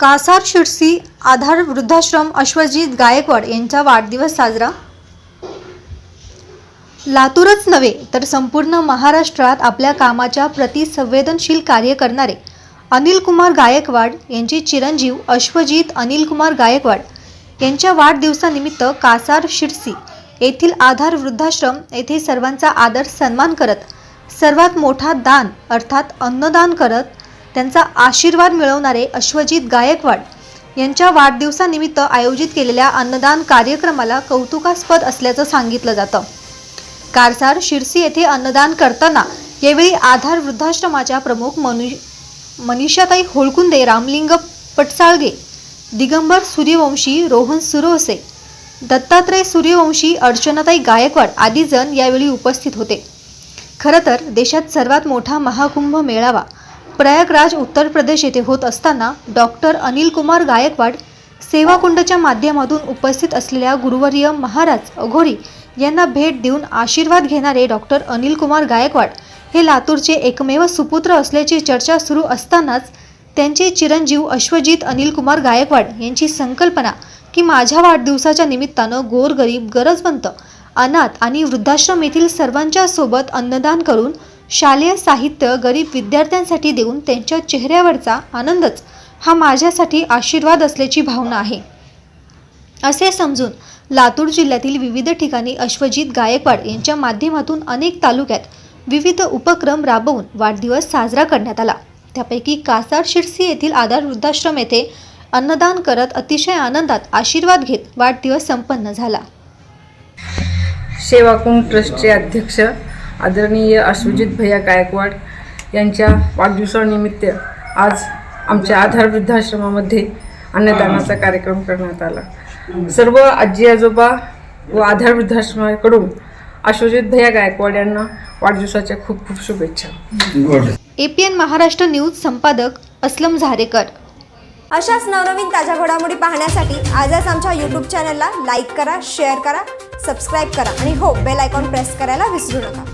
कासार शिरसी आधार वृद्धाश्रम अश्वजित गायकवाड यांचा वाढदिवस साजरा. लातूरच नव्हे तर संपूर्ण महाराष्ट्रात आपल्या कामाच्या प्रति संवेदनशील कार्य करणारे अनिल कुमार गायकवाड यांचे चिरंजीव अश्वजित अनिल कुमार गायकवाड यांच्या वाढदिवसानिमित्त कासार शिरसी येथील आधार वृद्धाश्रम येथे सर्वांचा आदर सन्मान करत सर्वात मोठा दान अर्थात अन्नदान करत त्यांचा आशीर्वाद मिळवणारे अश्वजित गायकवाड यांच्या वाढदिवसानिमित्त आयोजित केलेल्या अन्नदान कार्यक्रमाला कौतुकास्पद असल्याचं सांगितलं जातं. कारसार शिरसी येथे अन्नदान करताना यावेळी आधार वृद्धाश्रमाच्या प्रमुख मनु मनीषाताई होळकुंदे रामलिंग पटसाळगे दिगंबर सूर्यवंशी रोहन सुरोसे दत्तात्रय सूर्यवंशी अर्चनाताई गायकवाड आदी जण यावेळी उपस्थित होते. खरं तर देशात सर्वात मोठा महाकुंभ मेळावा प्रयागराज उत्तर प्रदेश येथे होत असताना डॉक्टर अनिल कुमार गायकवाड सेवाकुंडच्या माध्यमातून उपस्थित असलेल्या गुरुवर्य महाराज अघोरी यांना भेट देऊन आशीर्वाद घेणारे डॉक्टर अनिल कुमार गायकवाड हे लातूरचे एकमेव सुपुत्र असल्याची चर्चा सुरू असतानाच त्यांचे चिरंजीव अश्वजित अनिल कुमार गायकवाड यांची संकल्पना की माझ्या वाढदिवसाच्या निमित्तानं गोरगरीब गरजवंत अनाथ आणि वृद्धाश्रम येथील सर्वांच्या सोबत अन्नदान करून शालेय साहित्य गरीब विद्यार्थ्यांसाठी देऊन त्यांच्या चेहऱ्यावरचा आनंदच हा माझ्यासाठी आशीर्वाद असल्याची भावना आहे. असे समजून लातूर जिल्ह्यातील विविध ठिकाणी अश्वजित गायकवाड यांच्या माध्यमातून अनेक तालुक्यात विविध उपक्रम राबवून वाढदिवस साजरा करण्यात आला. त्यापैकी कासार शिरसी येथील आधार वृद्धाश्रम येथे अन्नदान करत अतिशय आनंदात आशीर्वाद घेत वाढदिवस संपन्न झाला. सेवाकुंड ट्रस्टचे अध्यक्ष आदरणीय अश्वजित भैया गायकवाड यांच्या वाढदिवसानिमित्त आज आमच्या आधार वृद्धाश्रमामध्ये अन्नदानाचा कार्यक्रम करण्यात आला. सर्व आजी आजोबा व आधार वृद्धाश्रमाकडून अश्वजित भैया गायकवाड यांना वाढदिवसाच्या खूप खूप शुभेच्छा. एपीएन महाराष्ट्र न्यूज संपादक असलम झारेकर. अशाच नवनवीन ताज्या घडामोडी पाहण्यासाठी आजच आमच्या यूट्यूब चॅनलला लाईक करा शेअर करा सबस्क्राईब करा आणि हो बेल आयकॉन प्रेस करायला विसरू नका.